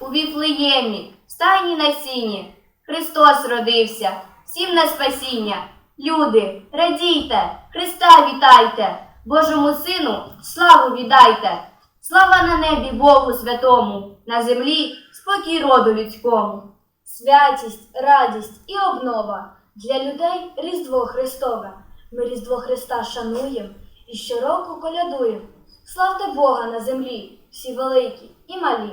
у Віфлеємі, в стайні на сіні. Христос родився, всім на спасіння. Люди, радійте, Христа вітайте, Божому Сину славу віддайте. Слава на небі Богу святому, на землі спокій роду людському. Святість, радість і обнова для людей Різдво Христове. Ми Різдво Христа шануємо і щороку колядуємо. Славте Бога на землі, всі великі і малі.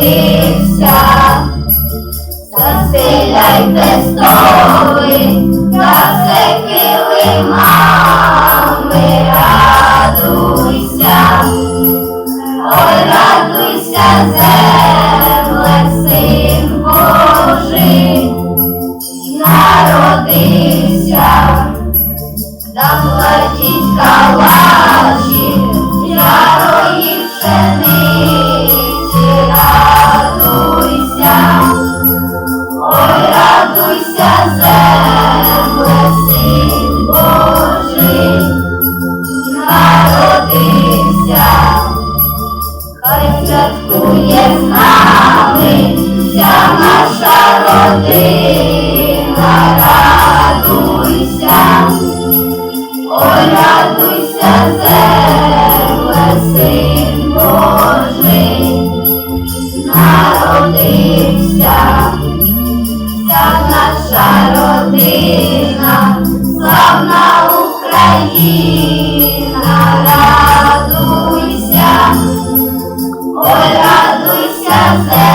Народився, заселяйте столи, та все килимами, радуйся. Ой, радуйся, земле, син Божий, народився, там платіть калачі, ой, радуйся, земле, народився, вся наша родина, славна Україна, радуйся. Ой, радуйся, земле,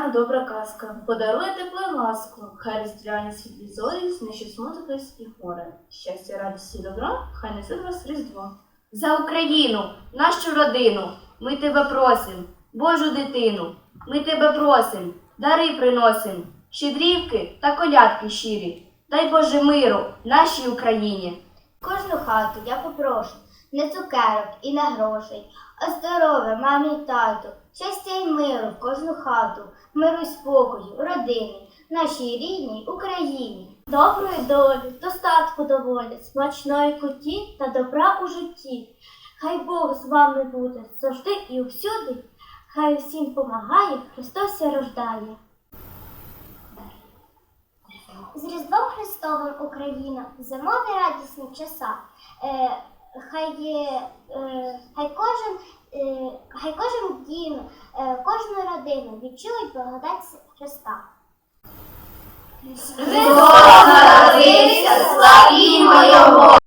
різдвяна добра казка подарує тепло й ласку, хай різдвяні світлі зорі знищить смуток і горе. Щастя, радість і добро, хай несе до вас Різдво. За Україну, нашу родину, ми тебе просим, Божу дитину, ми тебе просим, дари приносим, щедрівки та колядки щирі. Дай Боже миру нашій Україні. Кожну хату я попрошу не цукерок і не грошей, а здоров'я мамі й тату, щастя й миру в кожну хату, миру й спокою, родини, нашій рідній Україні. Доброї долі, достатку доволі, смачної куті та добра у житті. Хай Бог з вами буде завжди і всюди, хай усім помагає, Христос рождає. З Різдвом Христовим Україна, зимові радісні часа. Хай, є, е, хай кожен, е, хай кожен дім, е, кожну родину відчують благодать Христа. Христос народився, славімо Його!